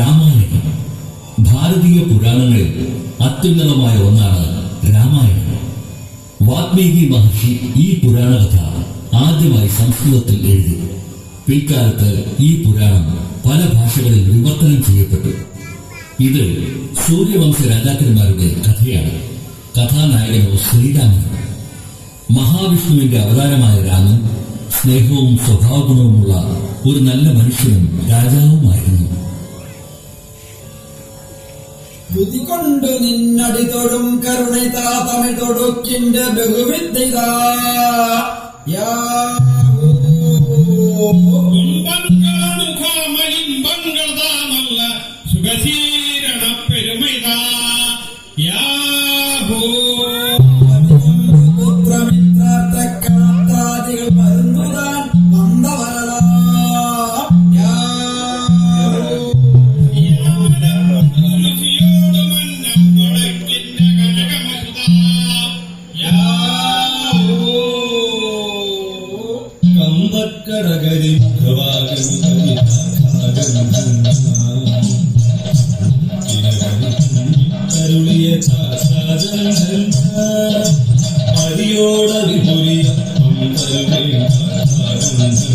രാമായണം. ഭാരതീയ പുരാണങ്ങളിൽ അത്യുന്നതമായ ഒന്നാണ് രാമായണം. വാത്മീകി മഹർഷി ഈ പുരാണകഥ ആദ്യമായി സംസ്കൃതത്തിൽ എഴുതി. പിൽക്കാലത്ത് ഈ പുരാണം പല ഭാഷകളിൽ വിവർത്തനം ചെയ്യപ്പെട്ടു. ഇത് സൂര്യവംശ രാജാക്കന്മാരുടെ കഥയാണ്. കഥാനായകനോ ശ്രീരാമൻ. മഹാവിഷ്ണുവിന്റെ അവതാരമായ രാമൻ സ്നേഹവും സ്വഭാവഗുണവുമുള്ള ഒരു നല്ല മനുഷ്യനും രാജാവുമായിരുന്നു. കൊണ്ട് നിന്നടി തൊഴും കരുണിതാ തമിഴ് തൊടുക്കിന്റെ ബഹുവിദ്യതാ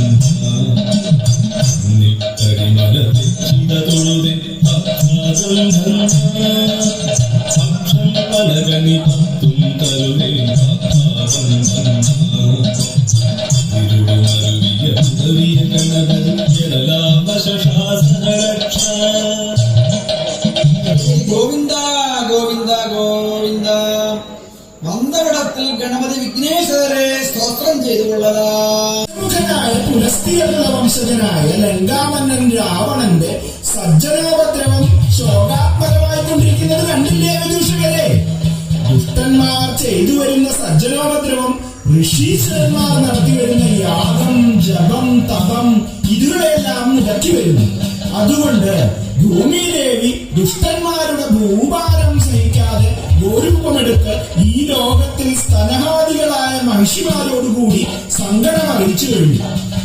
uh, പുലസ്തീയരുടെ വംശജനായ ലങ്കാമന്നൻ രാവണന്റെ സജ്ജനോപദ്രവം ശോകാത്മകമായിക്കൊണ്ടിരിക്കുന്നത് കണ്ടില്ലേ വിദൂഷകരെ? ദുഷ്ടന്മാർ ചെയ്തു വരുന്ന സജ്ജനോപദ്രവം ഋഷീശ്വരന്മാർ നടത്തി വരുന്ന യാഗം ജപം തപം ഇതിലെല്ലാം നിലക്കി വരുന്നു. അതുകൊണ്ട് ഭൂമിദേവി ദുഷ്ടന്മാരുടെ ഭൂഭാരം സഹിക്കാതെ ഗോരൂപമെടുത്ത് ഈ ലോകത്തിൽ സ്തനഹാദികളായ മഹിഷിമാരോടുകൂടി സങ്കടം അറിയിച്ചു കഴിഞ്ഞു.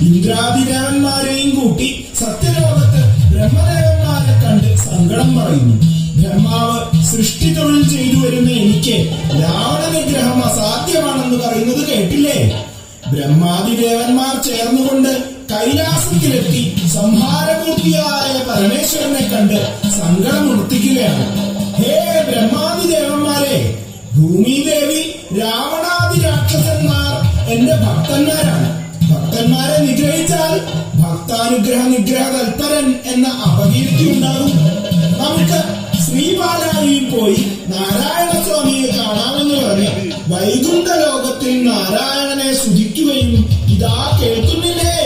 ഇന്ദ്രാതിദേവന്മാരെയും കൂട്ടി സത്യലോകത്ത് ബ്രഹ്മദേവന്മാരെ കണ്ട് സങ്കടം പറയുന്നു. ബ്രഹ്മാവ് സൃഷ്ടി തൊഴിൽ ചെയ്തു വരുന്ന എനിക്ക് രാവണ വിഗ്രഹം അസാധ്യമാണെന്ന് പറയുന്നത് കേട്ടില്ലേ? ബ്രഹ്മാതിദേവന്മാർ ചേർന്നുകൊണ്ട് കൈലാസത്തിലെത്തി സംഹാരമൂർത്തിയായ പരമേശ്വരനെ കണ്ട് സങ്കടം ഉണർത്തിക്കുകയാണ്. ഹേ ബ്രഹ്മാതിദേവന്മാരെ ഭൂമിദേവി രാവണാദി രാക്ഷസന്മാർ എന്റെ ഭക്തന്മാരാണ്. ഭക്തന്മാരെ നിഗ്രഹിച്ചാൽ ഭക്താനുഗ്രഹ നിഗ്രഹ തൽപരൻ എന്ന അപകീർത്തി ഉണ്ടാകും. നമുക്ക് ശ്രീപാലായിൽ പോയി നാരായണ സ്വാമിയെ കാണാമെന്ന് പറഞ്ഞ് വൈകുണ്ഠ ലോകത്തിൽ നാരായണനെ സ്തുതിക്കുകയും ഇതാ കേൾക്കുന്നില്ലേ?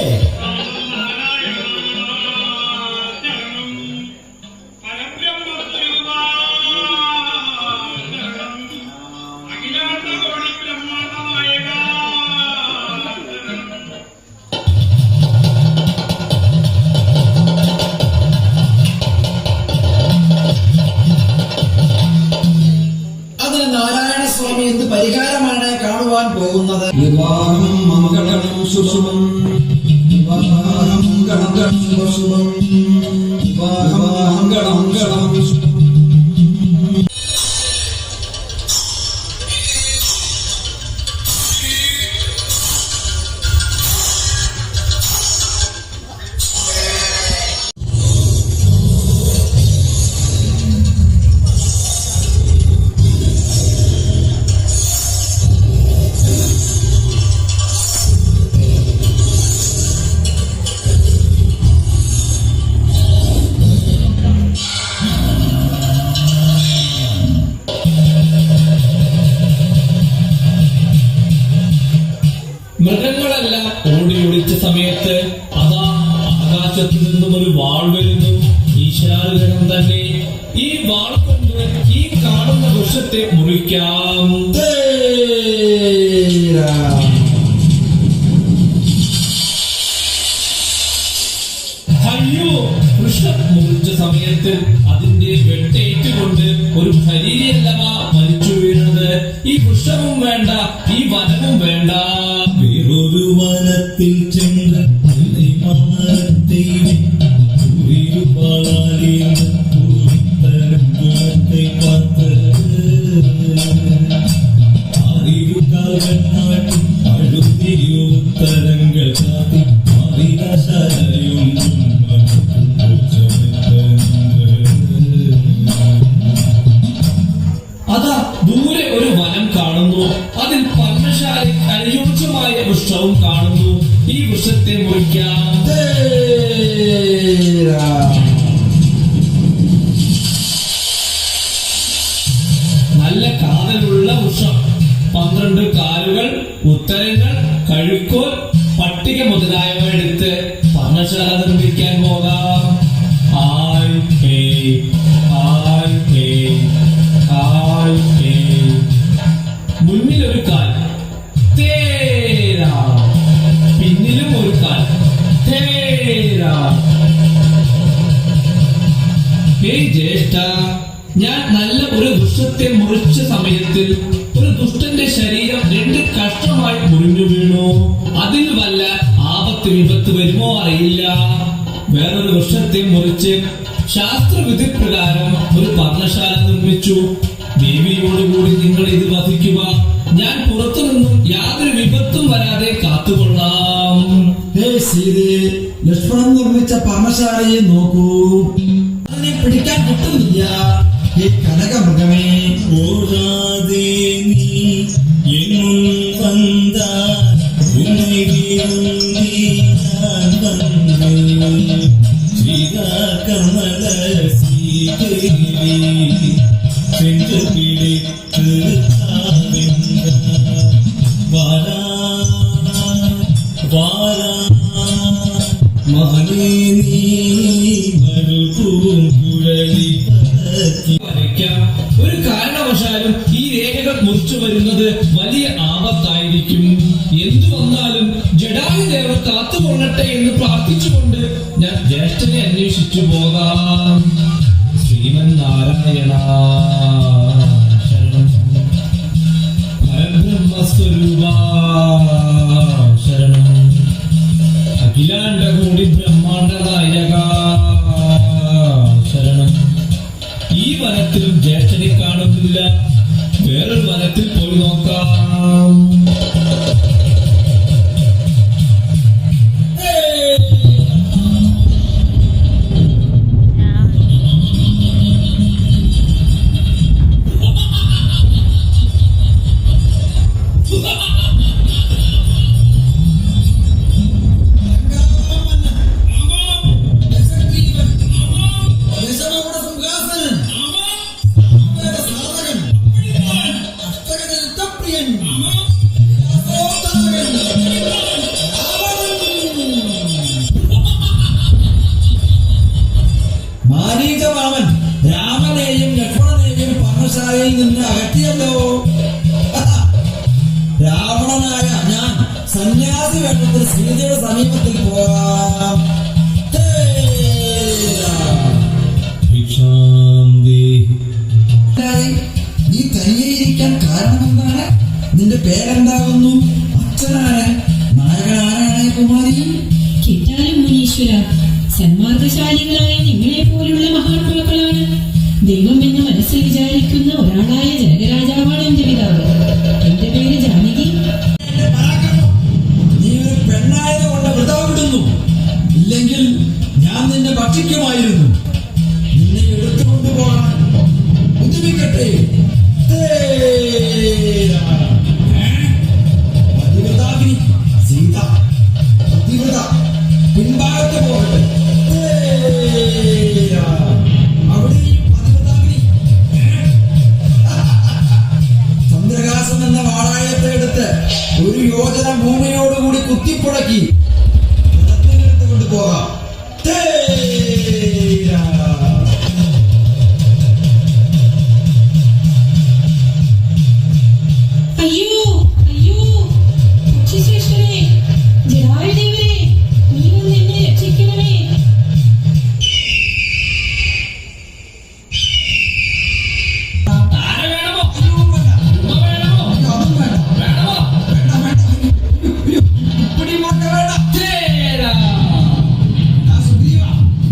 വിവാഹം മംഗളം സുശുഭം വിവാഹം മംഗളം സുശുഭം സമയത്ത് അതാ ആകാശത്തിൽ നിന്നും ഒരു വാൾ വരുന്നു. ഈശ്വരാനുഗ്രഹം തന്നെ. ഈ വാൾ കൊണ്ട് ഈ കാണുന്ന വൃക്ഷത്തെ മുറിക്കാം. അയ്യോ വൃക്ഷം മുറിച്ച സമയത്ത് അതിന്റെ വെട്ടേറ്റുകൊണ്ട് ഒരു ഭരീയല്ലമാ മരിച്ചു വീഴുന്നത് ഈ വൃക്ഷവും വേണ്ട ഈ വനവും വേണ്ട. വേറൊരു വനത്തിൽ ചെന്ന് ти моя. ഹേയ് ജ്യേഷ്ഠ ഞാൻ നല്ല ഒരു ദുഷ്ടത്തെ മുറിച്ച സമയത്തിൽ ഒരു ദുഷ്ടന്റെ ശരീരം രണ്ട് കഷ്ടമായി മുറിഞ്ഞു വീണു. അതിൽ വല്ല ആപത്ത് വിപത്ത് വരുമോ അറിയില്ല. വേറൊരു വൃക്ഷത്തെ മുറിച്ച് ശാസ്ത്രവിധി പ്രകാരം ഒരു പർണശാല നിർമ്മിച്ചു. ദേവിയോടുകൂടി നിങ്ങൾ ഇത് വധിക്കുക. ഞാൻ പുറത്തു നിന്നും യാതൊരു വിപത്തും വരാതെ കാത്തുകൊള്ളാം. സീതയെ ലക്ഷ്മണൻ നിർമ്മിച്ച പർണശാലയെ നോക്കൂ അതിനെ പിടിക്കാൻ കിട്ടുന്നില്ല ഹേ കനകമൃഗമേ ഓടാതെ നീ എങ്ങും വന്ന ശ്രീകമല സീതയിലേ சென்று பிடித்து வாரா வாரா മാനേ നീ ഒരു കാരണവശാലും ഈ രേഖകൾ മുറിച്ചു വരുന്നത് വലിയ ആപത്തായിരിക്കും. എന്തു വന്നാലും ജഡായു ദേവ കാത്തുകൊള്ളട്ടെ എന്ന് പ്രാർത്ഥിച്ചുകൊണ്ട് ഞാൻ ജ്യേഷ്ഠനെ അന്വേഷിച്ചു പോകാം. ശ്രീമൻ നാരായണ പരബ്രഹ്മസ്വരൂപ. സീതയുടെ സമീപത്തിൽ പോകാം നീ തനിയെ ഇരിക്കാൻ കാരണം എന്താണ് നിന്റെ പേരെന്താകുന്നു അച്ഛനാണ് നായകനാരായണ കുമാരി കിട്ടാനും മുനീശ്വര സന്മാർഗശാലികളായ നിങ്ങളെ പോലുള്ള മഹാത്മാക്കളാണ് ദൈവം എന്ന് മനസ്സിൽ വിചാരിക്കുന്ന ഒരാളായ ജനകരാജാവാണ് എന്റെ പിതാവ് നിന്നെ ഭക്ഷിക്കുമായിരുന്നു നിന്നെ എടുത്തുകൊണ്ടുപോകാൻ ബുദ്ധിമിക്കട്ടെ തേരാ. ഏ? പതിവ്രതാഗ്നി സീത പതിവ്രത പിൻഭാഗത്ത് പോകട്ടെ തേരാ. അവിടെയും പതിവ്രതാഗ്നി ഏ? ചന്ദ്രകാശം എന്ന വാളായത്തെ എടുത്ത് ഒരു യോജന ഭൂമിയോടുകൂടി കുത്തിപ്പുടക്കി കൊണ്ടുപോകാം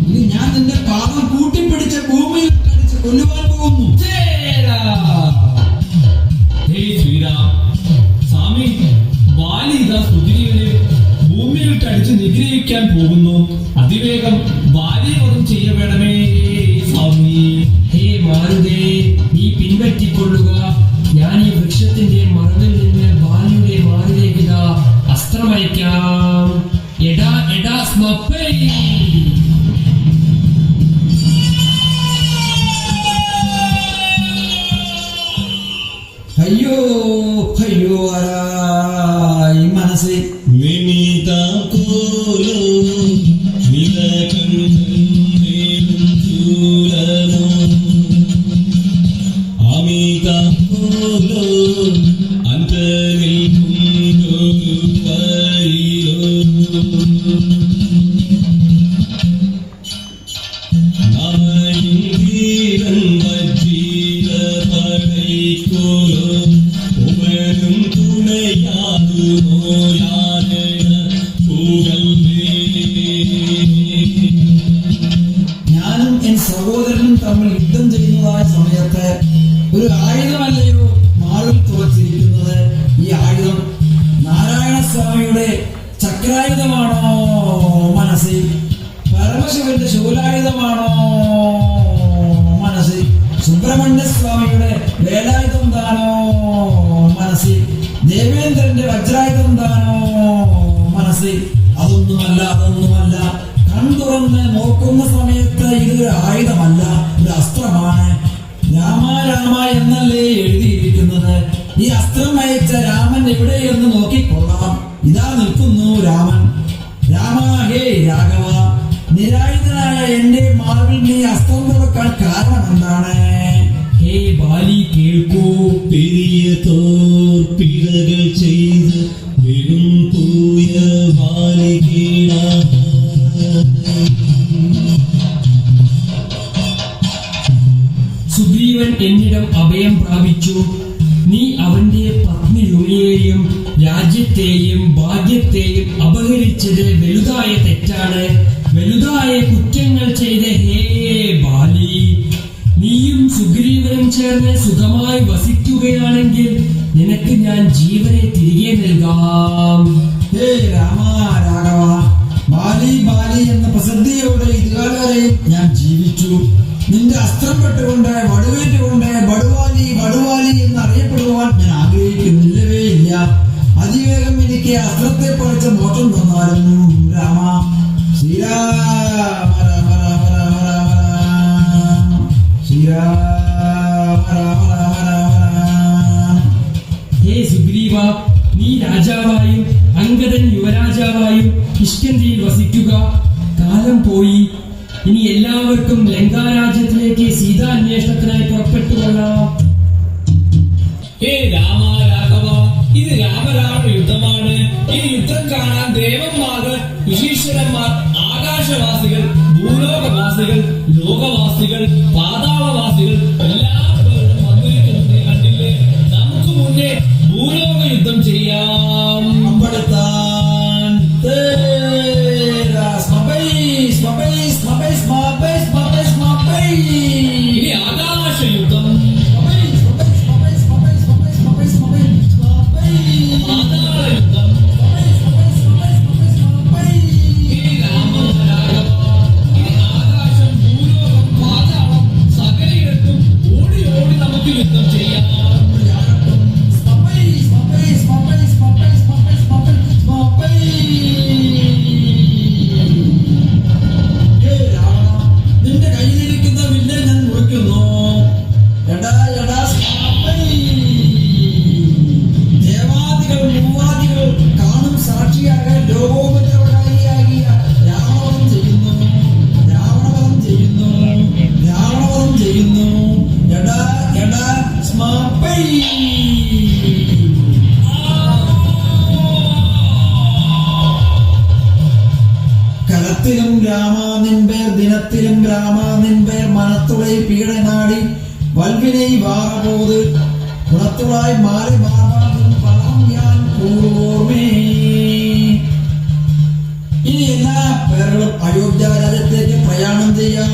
ഇനി ഞാൻ നിന്റെ കൂട്ടിപ്പിടിച്ച ഭൂമിയിൽ കൊല്ലുവാൻ Eda, Eda's my pain. Hayo, hayo, aray, manasik. ചക്രായുധമാണോ മനസ്സിൽ? പരമശിവന്റെ ശൂലായുധമാണോ മനസ്സിൽ? സുബ്രഹ്മണ്യ സ്വാമിയുടെ വേലായുധം താനോ മനസ്സിൽ? ദേവേന്ദ്രന്റെ വജ്രായുധം താനോ മനസ്സിൽ? അതൊന്നുമല്ല അതൊന്നുമല്ല. കൺതുറന്ന് നോക്കുന്ന സമയത്ത് ഇതൊരു ആയുധമല്ല ഇത് അസ്ത്രമാണ്. രാമ രാമ എന്നല്ലേ എഴുതിയിരിക്കുന്നത്? ഈ അസ്ത്രം അയച്ച രാമൻ എവിടെയെന്ന് നോക്കിക്കൊള്ളാം ഇതാ നിൽക്കുന്നു രാമൻ. രാമ ഹേ രാഘവ നിരായുധനായ എന്റെ മാറിൽ നീ അസ്തം തുറക്കാൻ കാരണം എന്താണ്? ഹേ ബാലി കേൾക്കൂ. പെരിയ തോർപ്പിഴകൾ അപഹരിച്ചത് വലുതായ തെറ്റാണ്. വലുതായ കുറ്റങ്ങൾ ചെയ്ത ഹേ ബാലി നീയും സുഗ്രീവനും ചേർന്ന് സുഖമായി വസിക്കുകയാണെങ്കിൽ നിനക്ക് ഞാൻ ജീവനെ തിരികെ നൽകാം. ഹേ രാമ രാഘവ ബാലി ബാലി എന്ന പ്രസിദ്ധിയോടെ ഇതുകാല വരെയും ഞാൻ ജീവിച്ചു. നിന്റെ അസ്ത്രം പെട്ടുകൊണ്ട് വടുവേറ്റുകൊണ്ട് വടുവാലി വടുവാലി എന്ന് അറിയപ്പെടുവാൻ ഞാൻ ആഗ്രഹിക്കുന്നില്ലവേ ഇല്ല അതിവേഗം എനിക്ക് അസ്ത്രത്തെ പഠിച്ച മോട്ടം തന്നായിരുന്നു. രാമ. ശ്രീരാമ രാമ രാമ രാമ രാമ രാമ ശ്രീരാമ രാമ രാമ രാമ. രാമ ഹേ സുഗ്രീവ നീ രാജാവായും അങ്കദൻ യുവരാജാവായും കിഷ്കന്തിയിൽ വസിക്കുക. കാലം പോയി. ഇനി എല്ലാവർക്കും ലങ്കാരാജ്യത്തിലേക്ക് സീതാന്വേഷണത്തിനായി പുറപ്പെട്ടുകൊള്ളാം. ഹേ ദേവന്മാർ ഋഷീശ്വരന്മാർ ആകാശവാസികൾ ഭൂലോകവാസികൾ ലോകവാസികൾ പാതാളവാസികൾ എല്ലാവരും വന്നിരിക്കുന്നത് കണ്ടില്ലേ? നമുക്ക് മുന്നേ ഭൂലോക യുദ്ധം ചെയ്യാം. അമ്പടുത്താൻ വൽവിനെ വാറപോത് കുളത്തുളായി മാറി മാറാതും പണം ഞാൻ കൂറുമേ ഇനി എല്ലാ പേരുകളും അയോധ്യ രാജ്യത്തേക്ക് പ്രയാണം ചെയ്യാം?